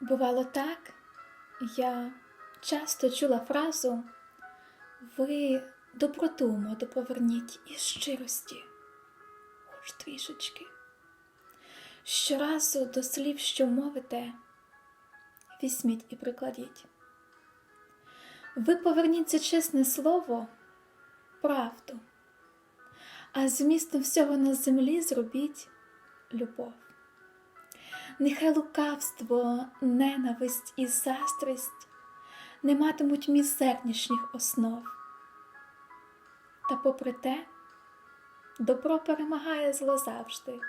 Бувало так, я часто чула фразу Ви доброту моду поверніть із щирості, хоч трішечки. Щоразу до слів, що мовите, візьміть і прикладіть. Ви поверніть це чесне слово, правду, а змістом всього на землі зробіть любов. Нехай лукавство, ненависть і заздрість не матимуть мізернішніх основ. Та попри те, добро перемагає зло завжди.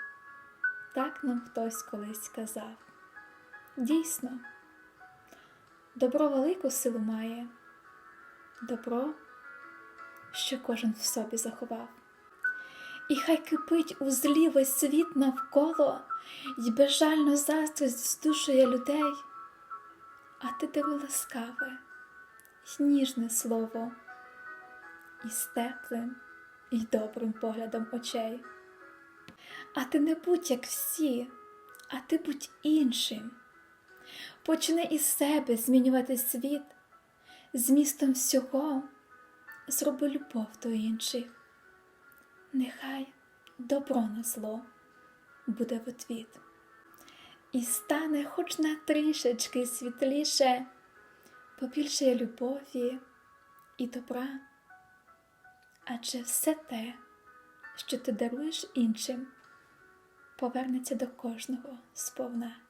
Так нам хтось колись сказав. Дійсно, добро велику силу має, добро, що кожен в собі заховав. І хай кипить у злі світ навколо, й безжально заздрість здушує людей, а ти даруй ласкаве й ніжне слово, із теплим і добрим поглядом очей. А ти не будь як всі, а ти будь іншим. Почни із себе змінювати світ, змістом всього зроби любов до інших. Нехай добро на зло буде в отвіт. І стане хоч на трішечки світліше, побільшає любові і добра. Адже все те, що ти даруєш іншим, повернеться до кожного сповна.